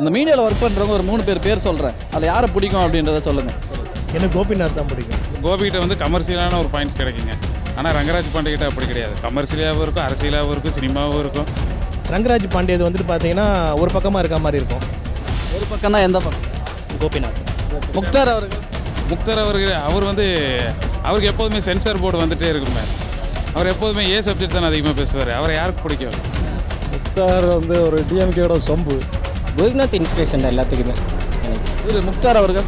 இந்த மீடியாவில் ஒர்க் பண்ணுறவங்க ஒரு மூணு பேர் பேர் சொல்கிறேன் அதில் யாரை பிடிக்கும் அப்படின்றத சொல்லுங்கள் எனக்கு கோபிநாத் தான் பிடிக்கும். கோபிகிட்ட வந்து கமர்ஷியலான ஒரு பாயிண்ட்ஸ் கிடைக்குங்க. ஆனால் ரங்கராஜ் பாண்டிகிட்ட அப்படி கிடையாது. கமர்ஷியலாகவும் இருக்கும் அரசியலாகவும் இருக்கும் சினிமாவும் இருக்கும். ரங்கராஜ் பாண்டியது வந்துட்டு பார்த்தீங்கன்னா ஒரு பக்கமாக இருக்க மாதிரி இருக்கும். ஒரு பக்கம்னா எந்த பக்கம்? கோபிநாத். முக்தார் அவர்கள். முக்தர் அவர்கள் அவர் வந்து அவருக்கு எப்போதுமே சென்சார் போர்டு வந்துட்டே இருக்குமே அவர் எப்போதுமே ஏ சப்ஜெக்ட் தான் அதிகமாக பேசுவார். அவரை யாருக்கு பிடிக்கும்? முக்தார் வந்து ஒரு டிஎம்கேயோட சொம்பு. கோபிநாத் இன்ஸ்பிரேஷன் தான் எல்லாத்துக்குமே. எனக்கு இவர் முக்தார் அவர்கள்?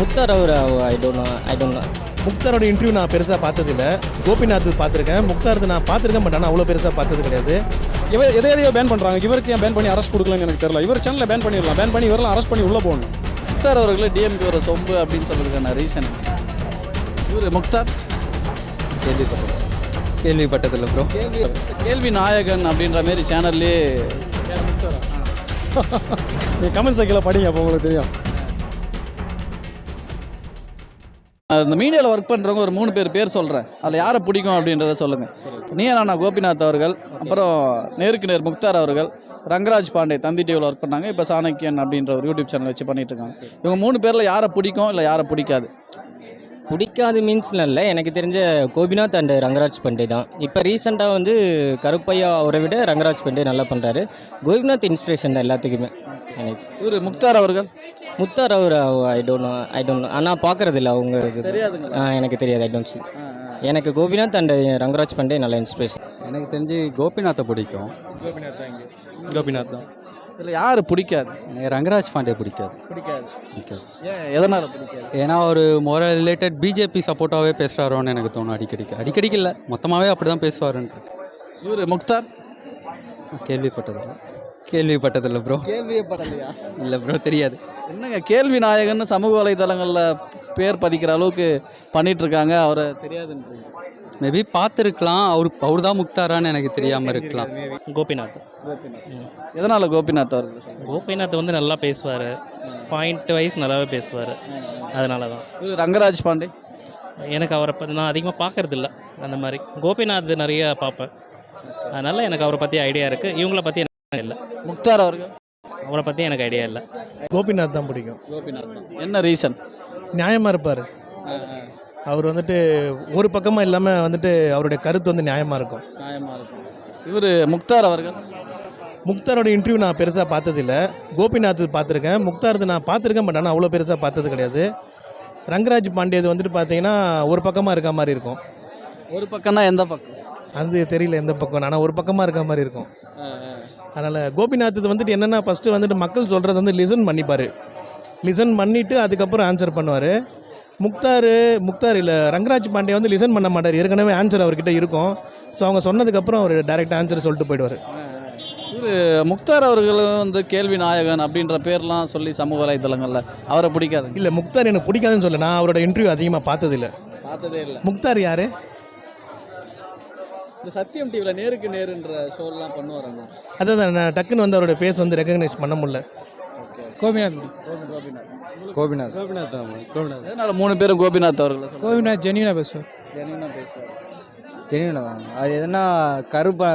முக்தார் அவர்? I don't know I don't know முக்தாரோட interview நான் பெருசாக பார்த்ததில்ல. கோபிநாத் பார்த்துருக்கேன். முக்தாரது நான் பார்த்துருக்கேன் பட் ஆனால் அவ்வளோ பெருசாக பார்த்தது கிடையாது. இவர் எதை எதையோ பேன் பண்ணுறாங்க இவருக்கு ஏன் பேன் பண்ணி அரெஸ்ட் கொடுக்கலன்னு எனக்கு தெரியல. இவர் சேனலில் பேன் பண்ணிடலாம். பேன் பண்ணி இவரெல்லாம் அரெஸ்ட் பண்ணி உள்ளே போகணும். முக்தார் அவர்களை டிஎம்கே ஒரு சொம்பு அப்படின்னு சொல்கிறதுக்கான ரீசன் இவர் முக்தார்? கேள்விப்பட்டது கேள்விப்பட்டதில்ல ப்ரோ கேள்வி கேள்வி நாயகன் அப்படின்ற மாரி சேனல்லே நீங்கள் கமெண்ட் சைக்கிளில் படிங்க அப்போ உங்களுக்கு தெரியும். இந்த மீடியாவில் ஒர்க் பண்ணுறவங்க ஒரு மூணு பேர் பேர் சொல்கிறேன் அதில் யாரை பிடிக்கும் அப்படின்றத சொல்லுங்கள் நீனா கோபிநாத் அவர்கள் அப்புறம் நேருக்கு நேர் முக்தார் அவர்கள் ரங்கராஜ் பாண்டே தந்தி டிவியில் ஒர்க் பண்ணாங்க. இப்போ சாணக்கியன் அப்படின்ற ஒரு யூடியூப் சேனல் வச்சு பண்ணிட்டு இருக்காங்க. இவங்க மூணு பேரில் யாரை பிடிக்கும் இல்லை யாரை பிடிக்காது? பிடிக்காது மீன்ஸ்ல இல்லை. எனக்கு தெரிஞ்ச கோபிநாத் அண்ட் ரங்கராஜ் பண்டே தான். இப்போ ரீசெண்டாக வந்து கருப்பையா அவரை விட ரங்கராஜ் பண்டே நல்லா பண்ணுறாரு கோபிநாத் இன்ஸ்பிரேஷன் தான் எல்லாத்துக்குமே. எனக்கு இவர் முக்தார் அவர்கள்? முக்தார் அவர்? I don't know I don't know ஆனால் பார்க்கறதில்ல அவங்க இது. ஆ, எனக்கு தெரியாது ஐ டோன்ட் சி எனக்கு கோபிநாத் அண்ட் ரங்கராஜ் பண்டே நல்ல இன்ஸ்பிரேஷன் எனக்கு தெரிஞ்சு கோபிநாத்தை பிடிக்கும். கோபிநாத் தான். இதில் யார் பிடிக்காது? எனக்கு ரங்கராஜ் பாண்டே பிடிக்காது. பிடிக்காது. பிடிக்காது ஏன் எதனால் பிடிக்காது? ஏன்னா ஒரு மோரல் ரிலேட்டட் பிஜேபி சப்போர்ட்டாகவே பேசுகிறாரோன்னு எனக்கு தோணும் அடிக்கடிக்கு. அடிக்கடிக்கு இல்லை மொத்தமாகவே அப்படி தான் பேசுவாருன்ட்டு இவர் முக்தார்? கேள்விப்பட்டதில்ல. கேள்விப்பட்டதில்ல ப்ரோ கேள்வியே படலையா இல்லை ப்ரோ தெரியாது. என்னங்க கேள்வி நாயகன்னு சமூக வலைதளங்களில் பேர் பதிக்கிற அளவுக்கு பண்ணிட்டு இருக்காங்க அவரை தெரியாதுன்றீங்க. மேபி பார்த்துருக்கலாம். அவர் அவர் தான் முக்தாரான்னு எனக்கு தெரியாமல் இருக்கலாம். கோபிநாத். எதனால் கோபிநாத் அவர்கள்? கோபிநாத் வந்து நல்லா பேசுவார். பாயிண்ட் வைஸ் நல்லாவே பேசுவார். அதனால தான் ரங்கராஜ் பாண்டே? எனக்கு அவரை பற்றி நான் அதிகமாக பார்க்கறது இல்ல அந்த மாதிரி. கோபிநாத் நிறைய பார்ப்பேன். அதனால் எனக்கு அவரை பற்றி ஐடியா இருக்குது இவங்கள பற்றி எனக்கு இல்லை. முக்தார் அவர்கள் அவரை பற்றி எனக்கு ஐடியா இல்லை. கோபிநாத் தான் பிடிக்கும். கோபிநாத் என்ன ரீசன் நியாயமாக இருப்பார். அவர் வந்துட்டு ஒரு பக்கமாக இல்லாமல் வந்துட்டு அவருடைய கருத்து வந்து நியாயமாக இருக்கும். நியாயமாக இருக்கும். இவர் முக்தார் அவர்கள்? முக்தாரோட இன்டர்வியூ நான் பெருசாக பார்த்ததில்ல. கோபிநாத் பார்த்துருக்கேன். முக்தாரது நான் பார்த்துருக்கேன் பட் ஆனால் அவ்வளோ பெருசாக பார்த்தது கிடையாது. ரங்கராஜ் பாண்டியது வந்துட்டு பார்த்தீங்கன்னா ஒரு பக்கமாக இருக்க மாதிரி இருக்கும். ஒரு பக்கம்னா எந்த பக்கம்? அது தெரியல எந்த பக்கம் ஆனால் ஒரு பக்கமாக இருக்க மாதிரி இருக்கும். அதனால் கோபிநாத் இது வந்துட்டு என்னென்னா ஃபஸ்ட்டு வந்துட்டு மக்கள் சொல்கிறத வந்து லிசன் பண்ணிப்பார். லிசன் பண்ணிவிட்டு அதுக்கப்புறம் ஆன்சர் பண்ணுவார். முக்தார் முக்தார் இல்லை ரங்கராஜ் பாண்டே வந்து லிசன் பண்ண மாட்டார். ஏற்கனவே ஆன்சர் அவர்கிட்ட இருக்கும். ஸோ அவங்க சொன்னதுக்கப்புறம் அவர் டைரெக்ட் ஆன்சர் சொல்லிட்டு போயிடுவார். இவர் முக்தார் அவர்கள் வந்து கேள்வி நாயகன் அப்படின்ற பேர்லாம் சொல்லி சமூக வலைதளங்களில் அவரை பிடிக்காது இல்லை முக்தார் எனக்கு பிடிக்காதுன்னு சொல்ல நான் அவரோட இன்டர்வியூ அதிகமாக பார்த்ததில்ல. பார்த்ததே இல்லை. முக்தார் யார்? இந்த சத்தியம் டிவியில் நேருக்கு நேருன்ற ஷோலாம் பண்ணுவாராங்க. அதான் நான் டக்குன்னு வந்து அவரோட ஃபேஸ் வந்து ரெக்கக்னைஸ் பண்ண முடியல. கோபிநாத். கோபிநாத். கோபிநாத் கோபிநாத். மூணு பேரும் கோபிநாத் அவர்கள் கோபிநாத் ஜெனியூனாக பேசுவார் ஜெனியூனாக பேசுவார். ஜெனியூனா தான். அது எதுனா கருப்பா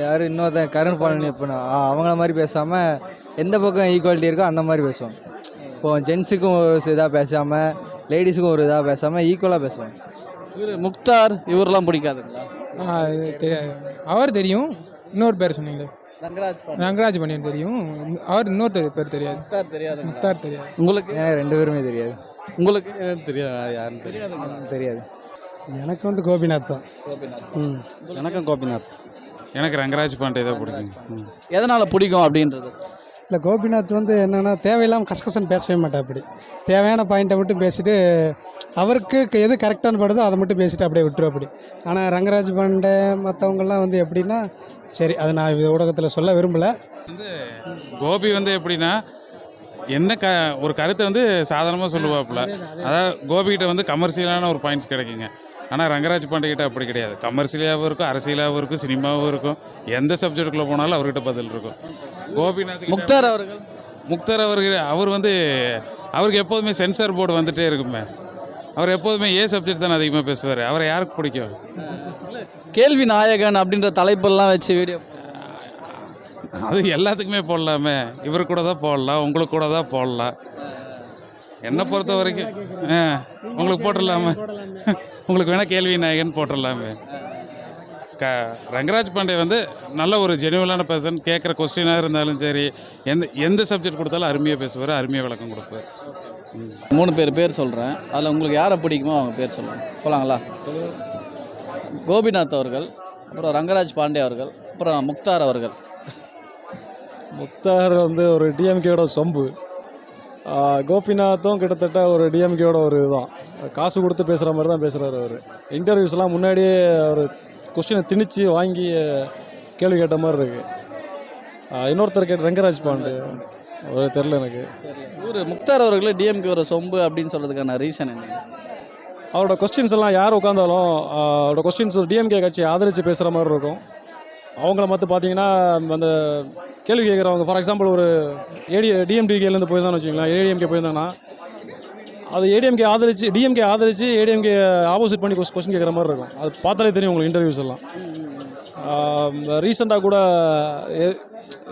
யார் இன்னொருத்தன் கருண் பழனி இப்போ அவங்கள மாதிரி பேசாமல் எந்த பக்கம் ஈக்குவாலிட்டி இருக்கோ அந்த மாதிரி பேசுவோம் இப்போ ஜென்ஸுக்கும் ஒரு இதாக பேசாமல் லேடிஸுக்கும் ஒரு இதாக பேசாமல் ஈக்குவலாக பேசுவோம் இவர் முக்தார் இவரெல்லாம் பிடிக்காதுங்களா? தெரியாது. அவர் தெரியும். இன்னொரு பேர் சொன்னீங்களே. ரங்கராஜ் ரங்கராஜ் பண்ணியன் தெரியும். அவர் இன்னொருத்தர் பேர் தெரியாது. முக்தார் தெரியாதுங்களா? முக்தார் தெரியாது. உங்களுக்கு? ரெண்டு பேருமே தெரியாது. உங்களுக்கு? தெரியாது யாருன்னு தெரியாதுங்களா? தெரியாது. எனக்கு வந்து கோபிநாத் தான். கோபிநாத். எனக்கும் கோபிநாத். எனக்கு ரங்கராஜ் பாண்டே தான் பிடிக்கும். ம். எதனால பிடிக்கும் அப்படின்றது? இல்லை கோபிநாத் வந்து என்னென்னா தேவையில்லாமல் கசகசன்னு பேசவே மாட்டேன் அப்படி. தேவையான பாயிண்ட்டை மட்டும் பேசிட்டு அவருக்கு எது கரெக்டான படுதோ அதை மட்டும் பேசிட்டு அப்படியே விட்டுரும் அப்படி. ஆனால் ரங்கராஜ் பாண்டே மற்றவங்கெல்லாம் வந்து எப்படின்னா சரி அதை நான் இது ஊடகத்தில் சொல்ல விரும்பலை. கோபி வந்து எப்படின்னா என்ன க ஒரு கருத்தை வந்து சாதாரணமாக சொல்லுவாப்புல. அதாவது கோபிகிட்ட வந்து கமர்ஷியலான ஒரு பாயிண்ட்ஸ் கிடைக்குங்க. ஆனால் ரங்கராஜ் பாண்டிகிட்ட அப்படி கிடையாது. கமர்ஷியலாகவும் இருக்கும் அரசியலாகவும் இருக்கும் சினிமாவும் இருக்கும். எந்த சப்ஜெக்டுக்குள்ளே போனாலும் அவர்கிட்ட பதில் இருக்கும். கோபிநாத் முக்தார் அவர்கள்? முக்தர் அவர்கள் அவர் வந்து அவருக்கு எப்போதுமே சென்சார் போர்டு வந்துட்டே இருக்குமே. அவர் எப்போதுமே ஏ சப்ஜெக்ட் தான் அதிகமாக பேசுவார். அவரை யாருக்கு பிடிக்கும்? கேள்வி நாயகன் அப்படின்ற தலைப்பெல்லாம் வச்சு வீடியோ அது எல்லாத்துக்குமே போடலாமே. இவர் கூட தான் போடலாம் உங்களுக்கு கூட தான் போடலாம். என்னை பொறுத்த வரைக்கும் ஆ உங்களுக்கு போட்டுடலாமே. உங்களுக்கு வேணால் கேள்வி நாயகன் போட்டுடலாமே. க ரங்கராஜ் பாண்டே வந்து நல்ல ஒரு ஜெனுவலான பர்சன் கேட்குற கொஸ்டினாக இருந்தாலும் சரி எந்த எந்த சப்ஜெக்ட் கொடுத்தாலும் அருமையாக பேசுவார் அருமையாக விளக்கம் கொடுப்பார். ம். மூணு பேர் பேர் சொல்கிறேன் அதில் உங்களுக்கு யாரை பிடிக்குமோ அவங்க பேர் சொல்லுங்கள் போகலாங்களா கோபிநாத் அவர்கள் அப்புறம் ரங்கராஜ் பாண்டே அவர்கள் அப்புறம் முக்தார் அவர்கள். முக்தார் வந்து ஒரு டிஎம்கேயோட சொம்பு. கோபிநாத்தும் கிட்டத்தட்ட ஒரு டிஎம்கேயோட ஒரு இதுதான். காசு கொடுத்து பேசுகிற மாதிரி தான் பேசுகிறாரு அவர். இன்டர்வியூஸ்லாம் முன்னாடியே ஒரு கொஸ்டினை திணிச்சு வாங்கி கேள்வி கேட்ட மாதிரி இருக்கு. ஆஹ் இன்னொருத்தர் கேட்ட ரங்கராஜ் பாண்டு. ஒரு தெரில எனக்கு. இவர் முக்தார் அவர்கள் டிஎம்கே ஒரு சொம்பு அப்படின்னு சொல்கிறதுக்கான ரீசன் என்ன? அவரோட கொஸ்டின்ஸ் எல்லாம் யார் உட்காந்தாலும் அவரோட கொஸ்டின்ஸ் டிஎம்கே கட்சி ஆதரித்து பேசுகிற மாதிரி இருக்கும். அவங்கள மற்ற பார்த்தீங்கன்னா அந்த கேள்வி கேட்குறவங்க ஃபார் எக்ஸாம்பிள் ஒரு ஏடி டிஎம்டிகேலேருந்து போயிருந்தான்னு வச்சுக்கோங்களேன். ஏடிஎம்கே போயிருந்தாங்கன்னா அது ஏடிஎம்கே ஆதரிச்சு டிஎம்கே ஆதரிச்சு ஏடிஎம்கே ஆப்போசிட் பண்ணி கொஸ்டின் கேட்குற மாதிரி இருக்கும். அது பார்த்தாலே தெரியும் உங்களுக்கு இன்டர்வியூஸ் எல்லாம். ரீசெண்டாக கூட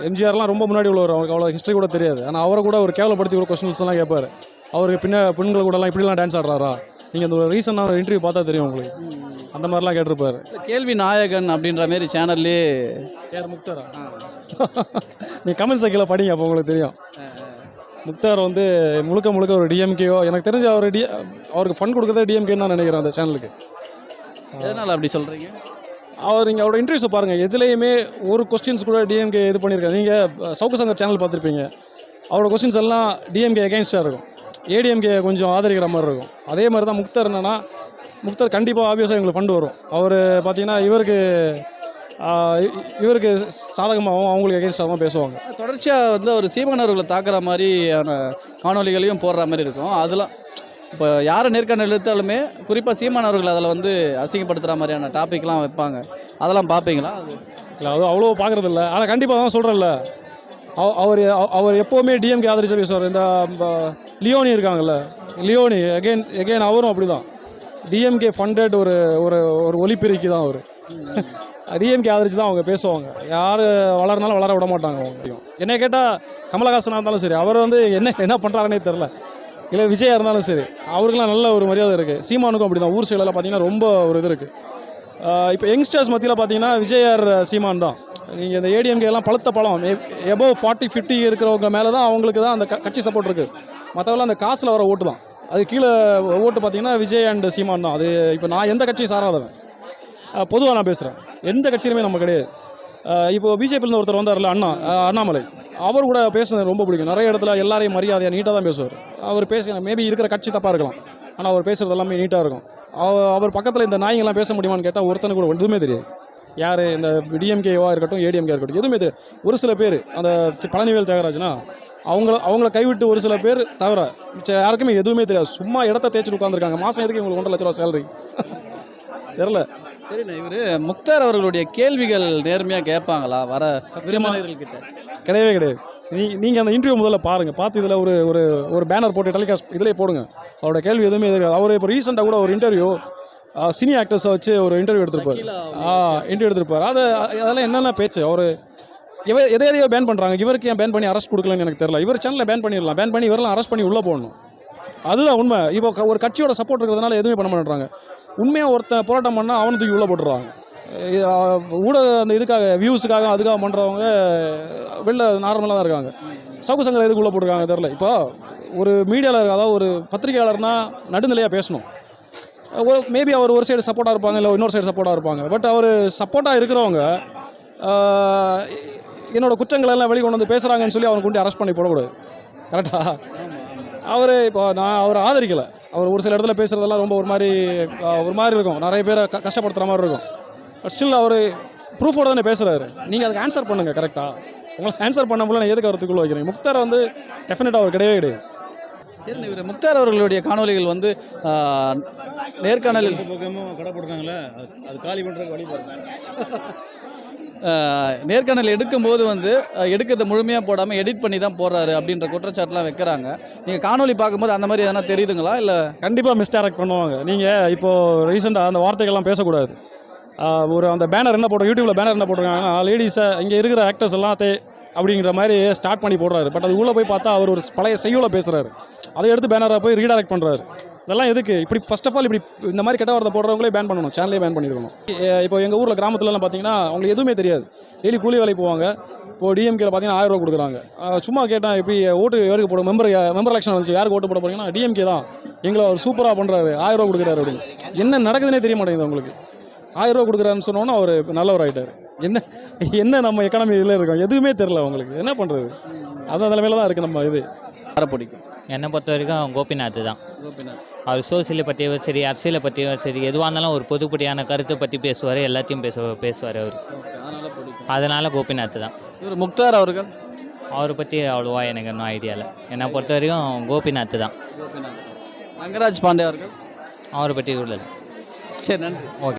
எம்ஜிஆர்லாம் ரொம்ப முன்னாடி உள்ளவர். அவருக்கு அவ்வளோ ஹிஸ்ட்ரி கூட தெரியாது. ஆனால் அவரை கூட ஒரு கேவலப்படுத்தி கூட கொஸ்டின்ஸ்லாம் கேட்பார். அவருக்கு பின்ன பெண்கள் கூடலாம் இப்படிலாம் டான்ஸ் ஆடுறாரா? நீங்கள் அந்த ஒரு ரீசனான ஒரு இன்டர்வியூ பார்த்தா தெரியும் உங்களுக்கு. அந்த மாதிரிலாம் கேட்டிருப்பாரு. கேள்வி நாயகன் அப்படின்ற மாதிரி சேனல்லே யார் முக்தாரா? நீ கமெண்ட் சைக்கிளில் படிங்க அப்போ உங்களுக்கு தெரியும். முக்தார் வந்து முழுக்க முழுக்க ஒரு டிஎம்கேயோ எனக்கு தெரிஞ்ச அவர் டி அவருக்கு ஃபண்ட் கொடுக்குறதே டிஎம்கேன்னு நான் நினைக்கிறேன் அந்த சேனலுக்கு எதனால் அப்படி சொல்கிறீங்க அவர் நீங்கள் அவரோட இன்டர்வியூஸை பாருங்கள் எதுலேயுமே ஒரு கொஸ்டின்ஸ் கூட டிஎம்கே இது பண்ணியிருக்காரு நீங்கள் சவுக்கு சங்கர் சேனல் பார்த்துருப்பீங்க. அவரோட கொஸ்டின்ஸ் எல்லாம் டிஎம்கே எகென்ஸ்டாக இருக்கும். ஏடிஎம்கே கொஞ்சம் ஆதரிக்கிற மாதிரி இருக்கும். அதே மாதிரி தான் முக்தார் என்னன்னா முக்தார் கண்டிப்பாக ஆப்வியஸாக எங்களுக்கு ஃபண்டு வரும். அவர் பார்த்தீங்கன்னா இவருக்கு இவருக்கு சாதகமாகவும் அவங்களுக்கு எகென்ஸ்டாகவும் பேசுவாங்க. தொடர்ச்சியாக வந்து அவர் சீமானவர்களை தாக்குற மாதிரியான காணொளிகளையும் போடுற மாதிரி இருக்கும். அதெல்லாம் இப்போ யாரை நேர்காணல் எடுத்தாலுமே குறிப்பாக சீமானவர்கள் அதில் வந்து அசிங்கப்படுத்துகிற மாதிரியான டாபிக்லாம் வைப்பாங்க. அதெல்லாம் பார்ப்பீங்களா அது இல்லை அது அவ்வளோ பார்க்குறது இல்லை ஆனால் கண்டிப்பாக தான் சொல்கிறேன்ல அவர் அவர் எப்போவுமே டிஎம்கே ஆதரிச்சு பேசுவார். இந்த லியோனி இருக்காங்கல்ல. லியோனி எகெயின் எகெயின் அவரும் அப்படி தான் டிஎம்கே ஃபண்டட் ஒரு ஒரு ஒரு ஒலிபெருக்கி தான் அவர் டிஎம்கே ஆதரிச்சு தான் அவங்க பேசுவாங்க. யார் வளரனாலும் வளர விட மாட்டாங்க அவங்க. என்ன கேட்டால் கமலஹாசனாக இருந்தாலும் சரி அவர் வந்து என்ன என்ன பண்ணுறாருன்னே தெரில இல்லை விஜயா இருந்தாலும் சரி. அவருக்கெல்லாம் நல்ல ஒரு மரியாதை இருக்குது சீமானுக்கும் அப்படி தான் ஊர் சைடெல்லாம் பார்த்தீங்கன்னா ரொம்ப ஒரு இது இருக்குது இப்போ யங்ஸ்டர்ஸ் மத்தியில் பார்த்தீங்கன்னா விஜயார் சீமான் தான். நீங்கள் இந்த ஏடிஎம்கே எல்லாம் பழுத்த பழம். எபோவ் ஃபார்ட்டி ஃபிஃப்டி இருக்கிறவங்க மேலே தான் அவங்களுக்கு தான் அந்த க- கட்சி சப்போர்ட் இருக்குது மற்றவெல்லாம் அந்த காசில் வர ஓட்டு தான். அது கீழே ஓட்டு பார்த்தீங்கன்னா விஜய் அண்ட் சீமான் தான். அது இப்போ நான் எந்த கட்சியும் சாராதவன். பொதுவாக நான் பேசுகிறேன் எந்த கட்சியிலுமே நம்ம கிடையாது. இப்போ பிஜேபியிலேருந்து ஒருத்தர் வந்தார்ல அண்ணா அண்ணாமலை. அவர் கூட பேசுனது ரொம்ப பிடிக்கும். நிறைய இடத்துல எல்லாரையும் மரியாதையாக நீட்டாக தான் பேசுவார். அவர் பேச மேபி இருக்கிற கட்சி தப்பாக இருக்கலாம். ஆனால் அவர் பேசுகிறது எல்லாமே நீட்டாக இருக்கும். அவர் பக்கத்தில் இந்த நாய்ங்கெல்லாம் பேச முடியுமான்னு கேட்டால் ஒருத்தனுக்கு கூட எதுவுமே தெரியாது. யார்? இந்த டிஎம்கேவா இருக்கட்டும் ஏடிஎம்கே இருக்கட்டும் எதுவுமே தெரியும் ஒரு சில பேர் அந்த பழனிவேல் தியாகராஜனா அவங்கள அவங்கள கைவிட்டு ஒரு சில பேர் தவிர மிச்சம் யாருக்குமே எதுவுமே தெரியாது. சும்மா இடத்த தேய்ச்சிட்டு உட்காந்துருக்காங்க மாதம் எதுக்கு இவங்களுக்கு ஒன்றரை லட்ச ரூபா சேலரி தெரில சரிண்ணா இவர் முக்தார் அவர்களுடைய கேள்விகள் நேர்மையாக கேட்பாங்களா? வர விரும்பினர்கள்கிட்ட கிடையவே கிடையாது. நீ நீங்கள் அந்த இன்டர்வியூ முதல்ல பாருங்கள் பார்த்து இதில் ஒரு ஒரு ஒரு பேனர் போட்டு டெலிகாஸ்ட் இதிலே போடுங்க. அவரோட கேள்வி எதுவுமே எதிர்க்காது அவர் இப்போ ரீசெண்டாக கூட ஒரு இன்டர்வியூ சினி ஆக்டர்ஸை வச்சு ஒரு இன்டர்வியூ எடுத்திருப்பார். ஆ இன்டர்வியூ எடுத்திருப்பார். அது அதெல்லாம் என்னென்ன பேச்சு? அவர் இவ எதை எதையோ பேன் பண்ணுறாங்க இவருக்கு ஏன் பேன் பண்ணி அரெஸ்ட் கொடுக்கலன்னு எனக்கு தெரியல. இவர் சேனலில் பேன் பண்ணிடலாம். பேன் பண்ணி இவரெல்லாம் அரெஸ்ட் பண்ணி உள்ளே போடணும். அதுதான் உண்மை. இப்போ ஒரு கட்சியோட சப்போர்ட் இருக்கிறதுனால எதுவுமே பண்ண மாட்டேறாங்க உண்மையாக ஒருத்தன் போராட்டம் பண்ணால் அவனை தூக்கி உள்ளே போட்டுருவாங்க ஊடக அந்த இதுக்காக வியூஸுக்காக அதுக்காக பண்ணுறவங்க வெளில நார்மலாக தான் இருக்காங்க. சவுக்கு சங்கர் எதுக்கு உள்ளே போட்டிருக்காங்க தெரில இப்போ ஒரு மீடியாவில் அதாவது ஒரு பத்திரிகையாளர்னால் நடுநிலையாக பேசணும். மேபி அவர் ஒரு சைடு சப்போர்ட்டாக இருப்பாங்க இல்லை இன்னொரு சைடு சப்போர்ட்டாக இருப்பாங்க. பட் அவர் சப்போர்ட்டாக இருக்கிறவங்க என்னோடய குற்றங்களெல்லாம் வெளிக்கொண்டு வந்து பேசுகிறாங்கன்னு சொல்லி அவனை கொண்டு அரெஸ்ட் பண்ணி போடக்கூடாது. கரெக்டாக அவர் இப்போ நான் அவரை ஆதரிக்கலை. அவர் ஒரு சில இடத்துல பேசுகிறதெல்லாம் ரொம்ப ஒரு மாதிரி ஒரு மாதிரி இருக்கும். நிறைய பேரை க கஷ்டப்படுத்துகிற மாதிரி இருக்கும். பட் ஸ்டில் அவர் ப்ரூஃபோட தானே பேசுகிறாரு நீங்கள் அதுக்கு ஆன்சர் பண்ணுங்கள் கரெக்டாக உங்களுக்கு ஆன்சர் பண்ண முடியல நான் எதுக்கு அவரத்துக்குள்ளே வைக்கிறேன் முக்தார் வந்து டெஃபினட்டாக அவர் கிடையவே கிடையாது. இவர் முக்தார் அவர்களுடைய காணொளிகள் வந்து நேர்காணலில் கடை அது காலி பண்ணுறதுக்கு வழி பாருங்க. நேர்காணல் எடுக்கும்போது வந்து எடுக்கிறத முழுமையாக போடாமல் எடிட் பண்ணி தான் போடுறாரு அப்படின்ற குற்றச்சாட்டுலாம் வைக்கிறாங்க. நீங்கள் காணொலி பார்க்கும்போது அந்த மாதிரி எதனா தெரியுதுங்களா? இல்லை கண்டிப்பாக மிஸ்டேரக்ட் பண்ணுவாங்க. நீங்கள் இப்போது ரீசெண்டாக அந்த வார்த்தைகள்லாம் பேசக்கூடாது. ஒரு அந்த பேனர் என்ன போடுற யூடியூப்பில் பேனர் என்ன போட்டிருக்காங்கன்னா லேடிஸை இங்கே இருக்கிற ஆக்டர்ஸ் எல்லாத்தே அப்படிங்கிற மாதிரி ஸ்டார்ட் பண்ணி போடுறாரு. பட் அது உள்ளே போய் பார்த்தா அவர் ஒரு பழைய செய்யுளை பேசுகிறாரு அதை எடுத்து பேனரை போய் ரீடைரக்ட் பண்ணுறாரு இதெல்லாம் எதுக்கு? இப்படி ஃபர்ஸ்ட் ஆஃப் ஆல் இப்படி இந்த மாதிரி கெட்ட வார்த்தை போடுறவங்களே பேன் பண்ணணும். சேனலே பேன் பண்ணிருக்கணும். எ- இப்போ எங்கள் ஊரில் கிராமத்துலலாம் பார்த்தீங்கன்னா அவங்களுக்கு எதுவுமே தெரியாது. டெய்லி கூலி வேலைக்கு போவாங்க. இப்போ டிஎம்கேல பார்த்தீங்கன்னா ஆயிரம் ரூபா கொடுக்குறாங்க. சும்மா கேட்டேன் எப்படி ஓட்டு யாருக்கு போட மெம்பர் மெம்பர் எலெக்ஷன் வந்துச்சு. யாருக்கு ஓட்டு போட போறீங்கன்னா டிஎம்கே தான். எங்களை அவர் சூப்பராக பண்ணுறாரு ஆயிரம் ரூபா கொடுக்குறாரு அப்படின்னு. என்ன நடக்குதுன்னே தெரிய மாட்டேங்குது உங்களுக்கு ஆயிரம் ரூபா கொடுக்குறாருன்னு சொன்னோன்னா அவர் நல்லவர் ஆகிட்டார் என்ன என்ன நம்ம எக்கானமி இதில் இருக்கோம்? எதுவுமே தெரில அவங்களுக்கு. என்ன பண்ணுறது அந்த நிலைமையில தான் இருக்குது நம்ம இது. பிடிக்கும் என்னை பொறுத்த வரைக்கும் கோபிநாத் தான். கோபிநாத். அவர் சோசியலை பற்றியும் சரி அரசியலை பற்றியும் சரி எதுவாக இருந்தாலும் ஒரு பொதுப்படியான கருத்தை பற்றி பேசுவார் எல்லாத்தையும் பேச பேசுவார் அவர். அதனால கோபிநாத் தான். இவர் முக்தார் அவர்கள்? அவரை பற்றி அவ்வளோவா எனக்கு இன்னும் ஐடியா இல்லை. என்னை பொறுத்த வரைக்கும் கோபிநாத் தான். ரங்கராஜ் பாண்டே அவர்கள்? அவரை பற்றி இவ்வளோ சரி நன்றி. ஓகே.